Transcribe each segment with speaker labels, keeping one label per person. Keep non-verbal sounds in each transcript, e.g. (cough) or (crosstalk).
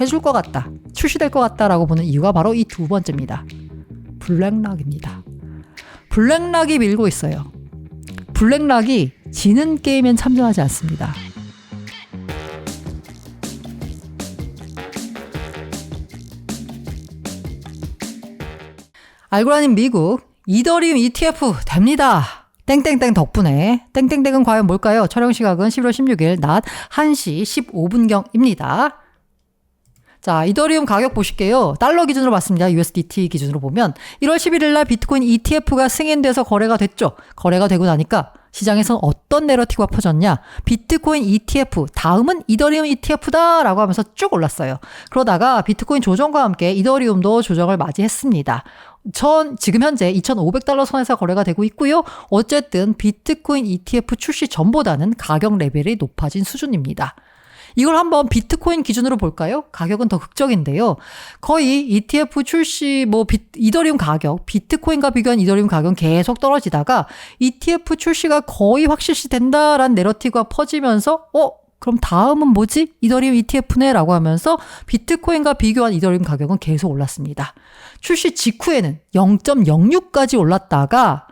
Speaker 1: 해줄 것 같다. 출시될 것 같다라고 보는 이유가 바로 이 두 번째입니다. 블랙락입니다. 블랙락이 밀고 있어요. 블랙락이 지는 게임엔 참전하지 않습니다. 알고라님 미국 이더리움 ETF 됩니다. 땡땡땡 덕분에 땡땡땡은 과연 뭘까요? 촬영 시각은 11월 16일 낮 1시 15분경입니다. 자, 이더리움 가격 보실게요. 달러 기준으로 봤습니다. USDT 기준으로 보면 1월 11일 날 비트코인 ETF가 승인돼서 거래가 됐죠. 거래가 되고 나니까 시장에선 어떤 내러티브가 퍼졌냐? 비트코인 ETF, 다음은 이더리움 ETF다 라고 하면서 쭉 올랐어요. 그러다가 비트코인 조정과 함께 이더리움도 조정을 맞이했습니다. 전 지금 현재 2,500달러 선에서 거래가 되고 있고요. 어쨌든 비트코인 ETF 출시 전보다는 가격 레벨이 높아진 수준입니다. 이걸 한번 비트코인 기준으로 볼까요? 가격은 더 극적인데요. 거의 ETF 출시 뭐 비, 이더리움 가격, 비트코인과 비교한 이더리움 가격은 계속 떨어지다가 ETF 출시가 거의 확실시 된다라는 내러티브가 퍼지면서 어 그럼 다음은 뭐지? 이더리움 ETF네? 라고 하면서 비트코인과 비교한 이더리움 가격은 계속 올랐습니다. 출시 직후에는 0.06까지 올랐다가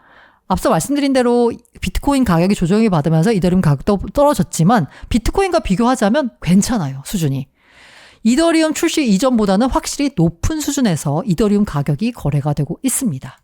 Speaker 1: 앞서 말씀드린 대로 비트코인 가격이 조정이 받으면서 이더리움 가격도 떨어졌지만 비트코인과 비교하자면 괜찮아요, 수준이. 이더리움 출시 이전보다는 확실히 높은 수준에서 이더리움 가격이 거래가 되고 있습니다.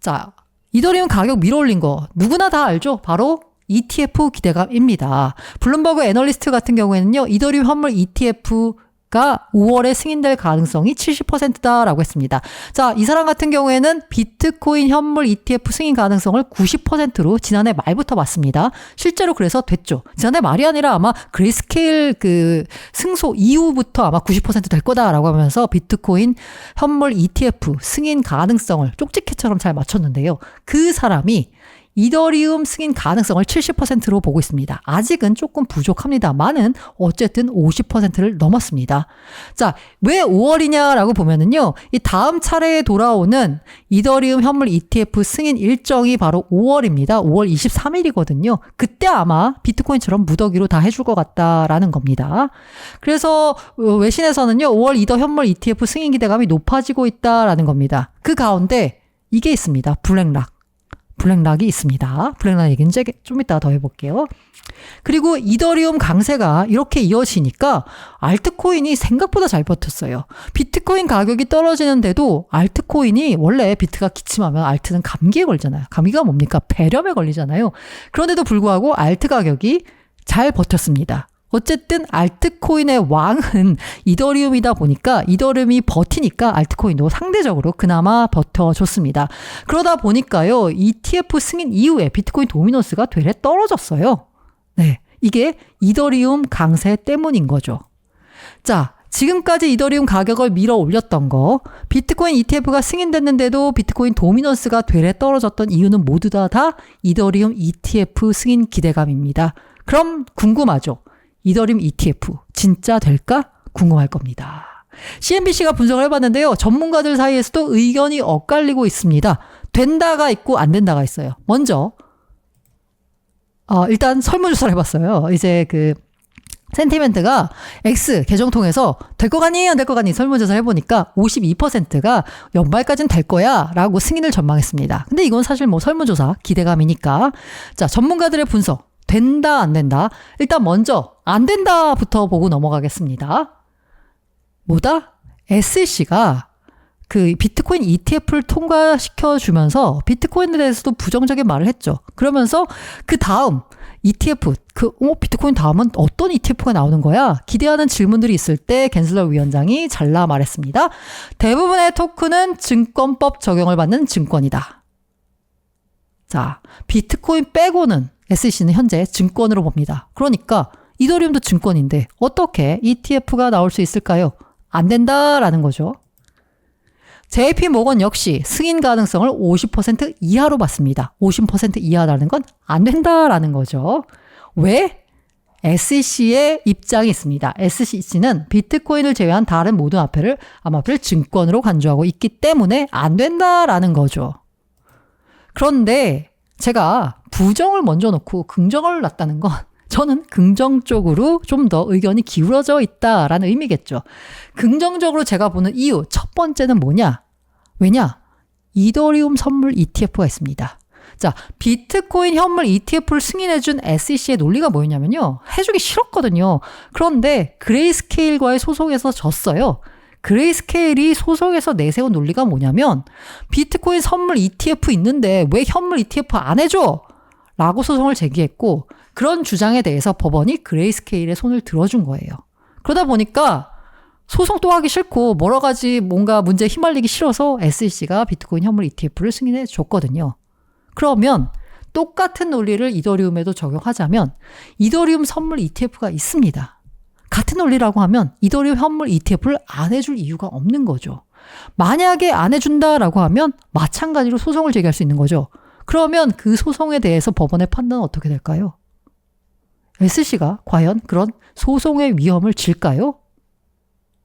Speaker 1: 자, 이더리움 가격 밀어올린 거 누구나 다 알죠? 바로 ETF 기대감입니다. 블룸버그 애널리스트 같은 경우에는요, 이더리움 환물 ETF 가 5월에 승인될 가능성이 70%다라고 했습니다. 자, 이 사람 같은 경우에는 비트코인 현물 ETF 승인 가능성을 90%로 지난해 말부터 봤습니다. 실제로 그래서 됐죠. 지난해 말이 아니라 아마 그레이스케일 그 승소 이후부터 아마 90%될 거다라고 하면서 비트코인 현물 ETF 승인 가능성을 쪽집게처럼 잘 맞췄는데요. 그 사람이 이더리움 승인 가능성을 70%로 보고 있습니다. 아직은 조금 부족합니다만은 어쨌든 50%를 넘었습니다. 자, 왜 5월이냐라고 보면은요. 이 다음 차례에 돌아오는 이더리움 현물 ETF 승인 일정이 바로 5월입니다. 5월 23일이거든요. 그때 아마 비트코인처럼 무더기로 다 해줄 것 같다라는 겁니다. 그래서 어, 외신에서는요. 5월 이더 현물 ETF 승인 기대감이 높아지고 있다라는 겁니다. 그 가운데 이게 있습니다. 블랙락. 블랙락이 있습니다. 블랙락 얘기는 좀 이따 더 해볼게요. 그리고 이더리움 강세가 이렇게 이어지니까 알트코인이 생각보다 잘 버텼어요. 비트코인 가격이 떨어지는데도 알트코인이 원래 비트가 기침하면 알트는 감기에 걸잖아요. 감기가 뭡니까? 배렴에 걸리잖아요. 그런데도 불구하고 알트 가격이 잘 버텼습니다. 어쨌든 알트코인의 왕은 이더리움이다 보니까 이더리움이 버티니까 알트코인도 상대적으로 그나마 버텨줬습니다. 그러다 보니까요, ETF 승인 이후에 비트코인 도미노스가 되레 떨어졌어요. 네. 이게 이더리움 강세 때문인 거죠. 자, 지금까지 이더리움 가격을 밀어 올렸던 거, 비트코인 ETF가 승인됐는데도 비트코인 도미넌스가 되레 떨어졌던 이유는 모두 다, 다 이더리움 ETF 승인 기대감입니다. 그럼 궁금하죠? 이더림 ETF 진짜 될까 궁금할 겁니다. CNBC가 분석을 해봤는데요. 전문가들 사이에서도 의견이 엇갈리고 있습니다. 된다가 있고 안 된다가 있어요. 먼저 어, 일단 설문조사를 해봤어요. 이제 그 센티멘트가 X 계정 통해서 될거 같니? 안될거 같니? 설문조사를 해보니까 52%가 연말까지는 될 거야 라고 승인을 전망했습니다. 근데 이건 사실 뭐 설문조사 기대감이니까. 자, 전문가들의 분석. 된다, 안 된다? 일단 먼저 안 된다부터 보고 넘어가겠습니다. 뭐다? SEC가 그 비트코인 ETF를 통과시켜 주면서 비트코인에 대해서도 부정적인 말을 했죠. 그러면서 그 다음 ETF 그 어, 비트코인 다음은 어떤 ETF가 나오는 거야? 기대하는 질문들이 있을 때 겐슬러 위원장이 잘라 말했습니다. 대부분의 토큰은 증권법 적용을 받는 증권이다. 자, 비트코인 빼고는 SEC는 현재 증권으로 봅니다. 그러니까 이더리움도 증권인데 어떻게 ETF가 나올 수 있을까요? 안 된다라는 거죠. JP 모건 역시 승인 가능성을 50% 이하로 봤습니다. 50% 이하라는 건 안 된다라는 거죠. 왜? SEC의 입장이 있습니다. SEC는 비트코인을 제외한 다른 모든 화폐를 암호화폐를 증권으로 간주하고 있기 때문에 안 된다라는 거죠. 그런데 제가 부정을 먼저 놓고 긍정을 놨다는 건 (laughs) 저는 긍정적으로 좀 더 의견이 기울어져 있다라는 의미겠죠. 긍정적으로 제가 보는 이유 첫 번째는 뭐냐? 왜냐? 이더리움 선물 ETF가 있습니다. 자, 비트코인 현물 ETF를 승인해준 SEC의 논리가 뭐였냐면요. 해주기 싫었거든요. 그런데 그레이스케일과의 소송에서 졌어요. 그레이스케일이 소송에서 내세운 논리가 뭐냐면 비트코인 선물 ETF 있는데 왜 현물 ETF 안 해줘? 라고 소송을 제기했고 그런 주장에 대해서 법원이 그레이스케일의 손을 들어준 거예요. 그러다 보니까 소송 또 하기 싫고 여러 가지 뭔가 문제에 휘말리기 싫어서 SEC가 비트코인 현물 ETF를 승인해 줬거든요. 그러면 똑같은 논리를 이더리움에도 적용하자면 이더리움 선물 ETF가 있습니다. 같은 논리라고 하면 이더리움 현물 ETF를 안 해줄 이유가 없는 거죠. 만약에 안 해준다라고 하면 마찬가지로 소송을 제기할 수 있는 거죠. 그러면 그 소송에 대해서 법원의 판단은 어떻게 될까요? SC가 과연 그런 소송의 위험을 질까요?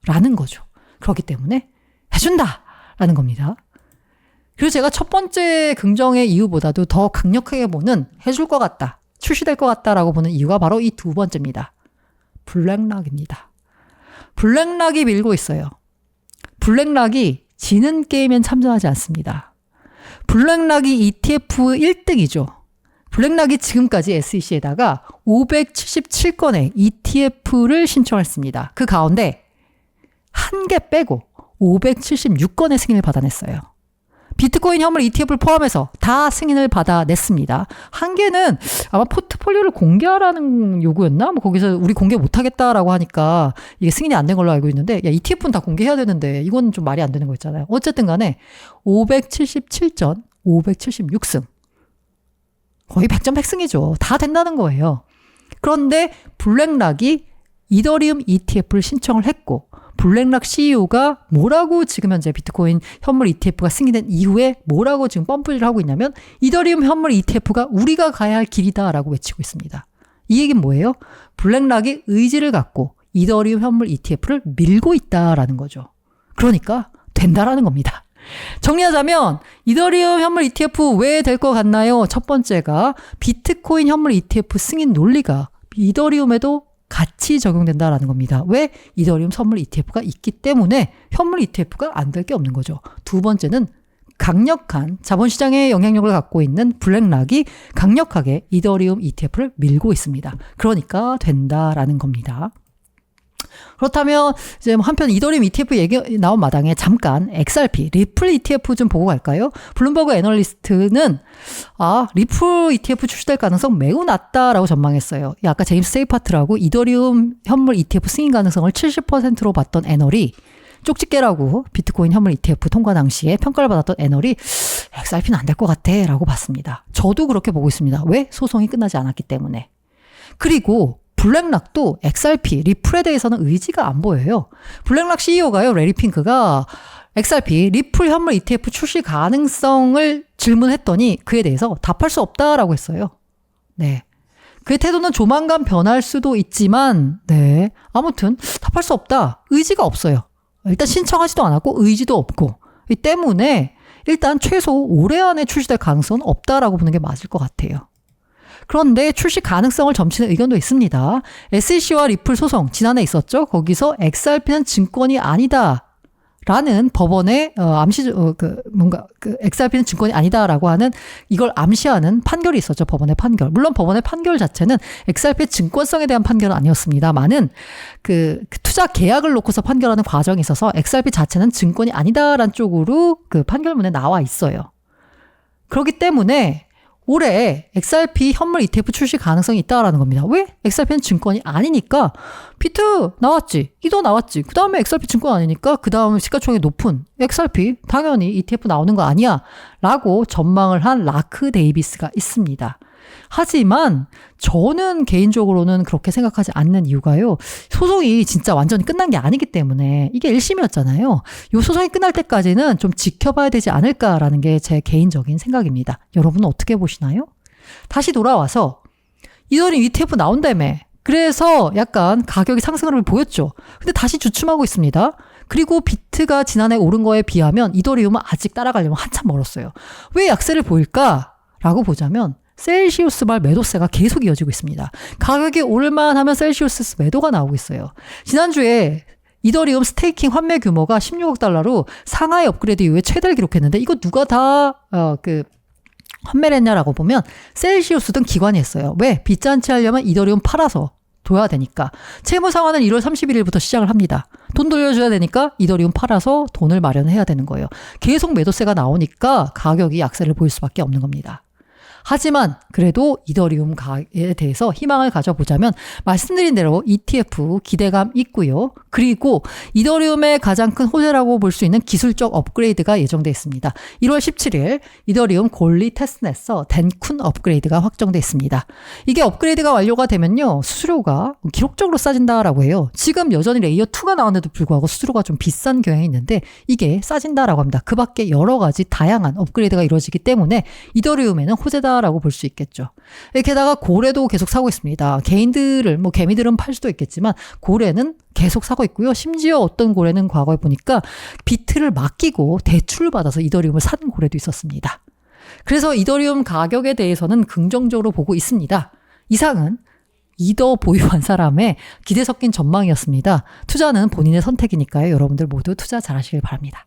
Speaker 1: 라는 거죠. 그렇기 때문에 해준다! 라는 겁니다. 그리고 제가 첫 번째 긍정의 이유보다도 더 강력하게 보는 해줄 것 같다, 출시될 것 같다라고 보는 이유가 바로 이 두 번째입니다. 블랙락입니다. 블랙락이 밀고 있어요. 블랙락이 지는 게임엔 참전하지 않습니다. 블랙락이 ETF 1등이죠. 블랙락이 지금까지 SEC에다가 577건의 ETF를 신청했습니다. 그 가운데 한 개 빼고 576건의 승인을 받아냈어요. 비트코인 현물 ETF를 포함해서 다 승인을 받아냈습니다. 한 개는 아마 포트폴리오를 공개하라는 요구였나? 뭐 거기서 우리 공개 못하겠다라고 하니까 이게 승인이 안 된 걸로 알고 있는데, 야, ETF는 다 공개해야 되는데, 이건 좀 말이 안 되는 거 있잖아요. 어쨌든 간에 577전, 576승. 거의 100점 100승이죠. 다 된다는 거예요. 그런데 블랙락이 이더리움 ETF를 신청을 했고, 블랙락 CEO가 뭐라고 지금 현재 비트코인 현물 ETF가 승인된 이후에 뭐라고 지금 펌프질을 하고 있냐면 이더리움 현물 ETF가 우리가 가야 할 길이다라고 외치고 있습니다. 이 얘기는 뭐예요? 블랙락이 의지를 갖고 이더리움 현물 ETF를 밀고 있다라는 거죠. 그러니까 된다라는 겁니다. 정리하자면 이더리움 현물 ETF 왜 될 것 같나요? 첫 번째가 비트코인 현물 ETF 승인 논리가 이더리움에도 같이 적용된다라는 겁니다. 왜? 이더리움 선물 ETF가 있기 때문에 현물 ETF가 안 될 게 없는 거죠. 두 번째는 강력한 자본시장의 영향력을 갖고 있는 블랙락이 강력하게 이더리움 ETF를 밀고 있습니다. 그러니까 된다라는 겁니다. 그렇다면 이제 뭐 한편 이더리움 ETF 얘기 나온 마당에 잠깐 XRP 리플 ETF 좀 보고 갈까요? 블룸버그 애널리스트는 아 리플 ETF 출시될 가능성 매우 낮다라고 전망했어요. 아까 제임스 세이파트라고 이더리움 현물 ETF 승인 가능성을 70%로 봤던 애널이 쪽집게라고 비트코인 현물 ETF 통과 당시에 평가를 받았던 애널이 XRP는 안 될 것 같아 라고 봤습니다. 저도 그렇게 보고 있습니다. 왜? 소송이 끝나지 않았기 때문에. 그리고 블랙락도 XRP, 리플에 대해서는 의지가 안 보여요. 블랙락 CEO가요, 레리 핑크가 XRP, 리플 현물 ETF 출시 가능성을 질문했더니 그에 대해서 답할 수 없다라고 했어요. 네. 그의 태도는 조만간 변할 수도 있지만, 네. 아무튼 답할 수 없다. 의지가 없어요. 일단 신청하지도 않았고 의지도 없고. 이 때문에 일단 최소 올해 안에 출시될 가능성은 없다라고 보는 게 맞을 것 같아요. 그런데 출시 가능성을 점치는 의견도 있습니다. SEC와 리플 소송 지난해 있었죠. 거기서 XRP는 증권이 아니다. 라는 법원의 어, 암시 어, 그 뭔가 그 XRP는 증권이 아니다라고 하는 이걸 암시하는 판결이 있었죠 법원의 판결 물론 법원의 판결 자체는 XRP의 증권성에 대한 판결은 아니었습니다만은 그, 그 투자 계약을 놓고서 판결하는 과정이 있어서 XRP 자체는 증권이 아니다라는 쪽으로 그 판결문에 나와 있어요. 그렇기 때문에 올해 XRP 현물 ETF 출시 가능성이 있다라는 겁니다. 왜? XRP는 증권이 아니니까 비트 나왔지, 이도 나왔지. 그 다음에 XRP 증권 아니니까 그 다음 시가총액 높은 XRP 당연히 ETF 나오는 거 아니야? 라고 전망을 한 라크 데이비스가 있습니다. 하지만 저는 개인적으로는 그렇게 생각하지 않는 이유가요. 소송이 진짜 완전히 끝난 게 아니기 때문에 이게 1심이었잖아요. 이 소송이 끝날 때까지는 좀 지켜봐야 되지 않을까라는 게 제 개인적인 생각입니다. 여러분은 어떻게 보시나요? 다시 돌아와서 이더리 ETF 나온다며. 그래서 약간 가격이 상승을 보였죠. 근데 다시 주춤하고 있습니다. 그리고 비트가 지난해 오른 거에 비하면 이더리움은 아직 따라가려면 한참 멀었어요. 왜 약세를 보일까? 라고 보자면 셀시우스발 매도세가 계속 이어지고 있습니다. 가격이 오를만 하면 셀시우스 매도가 나오고 있어요. 지난주에 이더리움 스테이킹 환매 규모가 16억 달러로 상하이 업그레이드 이후에 최대를 기록했는데 이거 누가 다, 어, 그, 환매를 했냐라고 보면 셀시우스 등 기관이 했어요. 왜? 빚잔치 하려면 이더리움 팔아서 둬야 되니까. 채무 상환은 1월 31일부터 시작을 합니다. 돈 돌려줘야 되니까 이더리움 팔아서 돈을 마련해야 되는 거예요. 계속 매도세가 나오니까 가격이 약세를 보일 수밖에 없는 겁니다. 하지만 그래도 이더리움에 대해서 희망을 가져보자면 말씀드린 대로 ETF 기대감 있고요. 그리고 이더리움의 가장 큰 호재라고 볼 수 있는 기술적 업그레이드가 예정돼 있습니다. 1월 17일 이더리움 골리 테스트넷서 덴쿤 업그레이드가 확정돼 있습니다. 이게 업그레이드가 완료가 되면요. 수수료가 기록적으로 싸진다라고 해요. 지금 여전히 레이어 2가 나왔는데도 불구하고 수수료가 좀 비싼 경향이 있는데 이게 싸진다라고 합니다. 그 밖에 여러 가지 다양한 업그레이드가 이루어지기 때문에 이더리움에는 호재 다라고 볼 수 있겠죠. 게다가 고래도 계속 사고 있습니다. 개인들을 뭐 개미들은 팔 수도 있겠지만 고래는 계속 사고 있고요. 심지어 어떤 고래는 과거에 보니까 비트를 맡기고 대출을 받아서 이더리움을 산 고래도 있었습니다. 그래서 이더리움 가격에 대해서는 긍정적으로 보고 있습니다. 이상은 이더 보유한 사람의 기대 섞인 전망이었습니다. 투자는 본인의 선택이니까요. 여러분들 모두 투자 잘하시길 바랍니다.